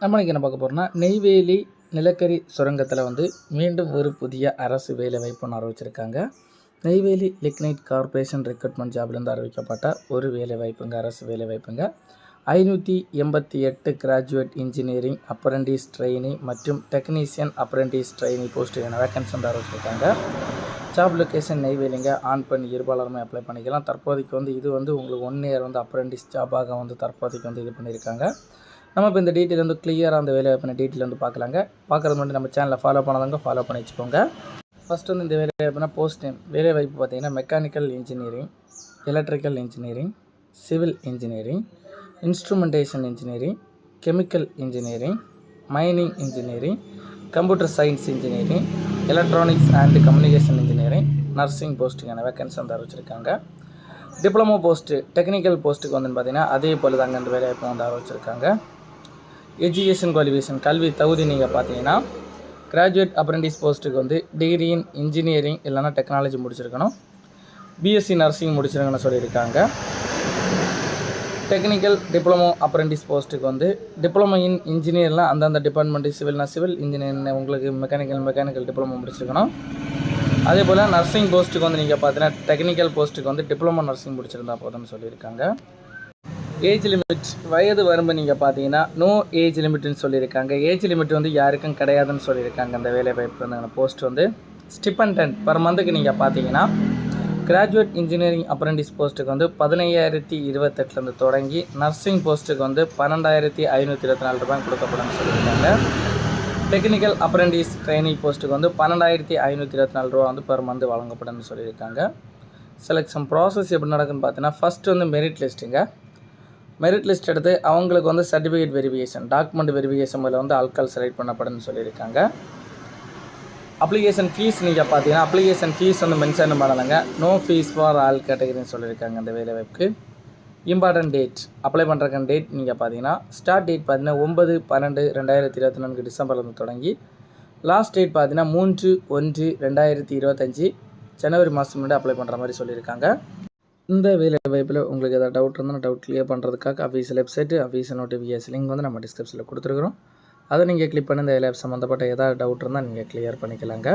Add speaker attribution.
Speaker 1: நம்ம இன்றைக்கி என்ன பார்க்க போகிறோம்னா நெய்வேலி நிலக்கரி சுரங்கத்தில் வந்து மீண்டும் ஒரு புதிய அரசு வேலை வாய்ப்புன்னு அறிவிச்சிருக்காங்க. நெய்வேலி லிக்னைட் கார்ப்பரேஷன் ரெக்ரூட்மெண்ட் ஜாப்லேருந்து அறிவிக்கப்பட்ட ஒரு வேலை வாய்ப்புங்க அரசு வேலை வாய்ப்புங்க. ஐநூற்றி எண்பத்தி எட்டு கிராஜுவேட் இன்ஜினியரிங் அப்ரண்டிஸ் ட்ரெயினி மற்றும் டெக்னீஷியன் அப்ரண்டிஸ் ட்ரெயினி போஸ்ட்டுக்கான வேக்கன்சி வந்து அறிவிச்சிருக்காங்க. ஜாப் லொக்கேஷன் நெய்வேலிங்க ஆன் பண்ணி இருபாலருமே அப்ளை பண்ணிக்கலாம். தற்போதைக்கு வந்து இது வந்து உங்களுக்கு ஒன் இயர் வந்து அப்ரண்டிஸ் ஜாபாக வந்து தற்போதைக்கு வந்து இது பண்ணியிருக்காங்க நம்ம இப்போ இந்த டீட்டெயில் வந்து கிளியராக அந்த வேலை வாய்ப்பின டீட்டெயில் வந்து பார்க்கலாங்க. பார்க்குறது மட்டும் நம்ம சேனலை ஃபாலோ பண்ணாதவங்க ஃபாலோ பண்ணி வச்சுக்கோங்க. ஃபஸ்ட் வந்து இந்த வேலை வாய்ப்புனா போஸ்ட் டைம் வேலை வாய்ப்பு பார்த்தீங்கன்னா mechanical engineering electrical engineering civil engineering instrumentation engineering chemical engineering mining engineering computer science engineering electronics and communication engineering nursing போஸ்ட்டுக்கான vacancy வந்து அறிவிச்சிருக்காங்க. டிப்ளமோ போஸ்ட்டு டெக்னிக்கல் போஸ்ட்டுக்கு வந்து பார்த்திங்கன்னா அதே போல் தாங்க இந்த வேலைவாய்ப்பு வந்து அறிவிச்சிருக்காங்க. எஜுகேஷன் குவாலிஃபிகேஷன் கல்வி தகுதி நீங்கள் பார்த்தீங்கன்னா கிராஜுவேட் அப்ரெண்டிஸ் போஸ்ட்டுக்கு வந்து டிகிரி இன் இன்ஜினியரிங் இல்லைனா டெக்னாலஜி முடிச்சிருக்கணும். பிஎஸ்சி நர்சிங் முடிச்சிருக்கணும்னு சொல்லியிருக்காங்க. டெக்னிக்கல் டிப்ளமோ அப்ரெண்டிஸ் போஸ்ட்டுக்கு வந்து டிப்ளமோ இன் இன்ஜினியர்லாம் அந்தந்த டிபார்ட்மெண்ட்டு சிவில்னா சிவில் இன்ஜினியர் உங்களுக்கு மெக்கானிக்கல் மெக்கானிக்கல் டிப்ளமோ முடிச்சிருக்கணும். அதே போல் நர்சிங் போஸ்ட்டுக்கு வந்து நீங்கள் பார்த்தீங்கன்னா டெக்னிக்கல் போஸ்ட்டுக்கு வந்து டிப்ளமோ நர்சிங் முடிச்சிருந்தா போதும்னு சொல்லியிருக்காங்க. ஏஜ் லிமிட் வயது வரம்பு நீங்கள் பார்த்தீங்கன்னா நோ ஏஜ் லிமிட்னு சொல்லியிருக்காங்க. ஏஜ் லிமிட் வந்து யாருக்கும் கிடையாதுன்னு சொல்லியிருக்காங்க அந்த வேலை வாய்ப்பு வந்து போஸ்ட் வந்து. ஸ்டிபண்டன்ட் பர் மந்த்துக்கு நீங்கள் பார்த்தீங்கன்னா கிராஜுவேட் இன்ஜினியரிங் அப்ரெண்டிஸ் போஸ்ட்டுக்கு வந்து பதினையாயிரத்தி இருபத்தெட்டுலேருந்து தொடங்கி நர்சிங் போஸ்ட்டுக்கு வந்து பன்னெண்டாயிரத்தி ஐநூற்றி இருபத்தி நாலு ரூபாய் கொடுக்கப்படும் சொல்லியிருக்காங்க. டெக்னிக்கல் அப்ரெண்டிஸ் ட்ரைனிங் போஸ்ட்டுக்கு வந்து பன்னெண்டாயிரத்தி ஐநூற்றி இருபத்தி நாலு ரூபா வந்து பர் மந்த் வழங்கப்படும்னு சொல்லியிருக்காங்க. செலெக்ஷன் ப்ராசஸ் எப்படி நடக்குன்னு பார்த்தீங்கன்னா ஃபஸ்ட்டு வந்து மெரிட் லிஸ்ட்டுங்க மெரிட் லிஸ்ட் எடுத்து அவங்களுக்கு வந்து சர்டிஃபிகேட் வெரிஃபிகேஷன் டாக்குமெண்ட் வெரிஃபிகேஷன் மூலம் வந்து ஆட்கள் செலக்ட் பண்ணப்படும்னு சொல்லியிருக்காங்க. அப்ளிகேஷன் ஃபீஸ் நீங்கள் பார்த்தீங்கன்னா அப்ளிகேஷன் ஃபீஸ் வந்து மென்ஷன் பண்ணலைங்க. நோ ஃபீஸ் ஃபார் ஆல் கேட்டகரின்னு சொல்லியிருக்காங்க இந்த வேலை வாய்ப்புக்கு. இம்பார்ட்டன்ட் டேட் அப்ளை பண்ணுறக்கான டேட் நீங்கள் பார்த்தீங்கன்னா ஸ்டார்ட் டேட் பார்த்தீங்கன்னா ஒன்பது பன்னெண்டு ரெண்டாயிரத்தி இருபத்தி நான்கு டிசம்பர்லேருந்து தொடங்கி லாஸ்ட் டேட் பார்த்தீங்கன்னா மூன்று ஒன்று ரெண்டாயிரத்தி இருபத்தஞ்சி ஜனவரி மாதம் முன்னாடி அப்ளை பண்ணுற மாதிரி சொல்லியிருக்காங்க. இந்த வேலை வாய்ப்பில் உங்களுக்கு ஏதாவது டவுட் இருந்தால் டவுட் கிளியர் பண்ணுறதுக்காக official website official notification link வந்து நம்ம டிஸ்கிரிப்ஷனில் கொடுத்துருக்குறோம். அதை நீங்கள் கிளிக் பண்ணி இந்த வேலை சம்மந்தப்பட்ட ஏதாவது டவுட் இருந்தால் நீங்கள் கிளியர் பண்ணிக்கலாங்க.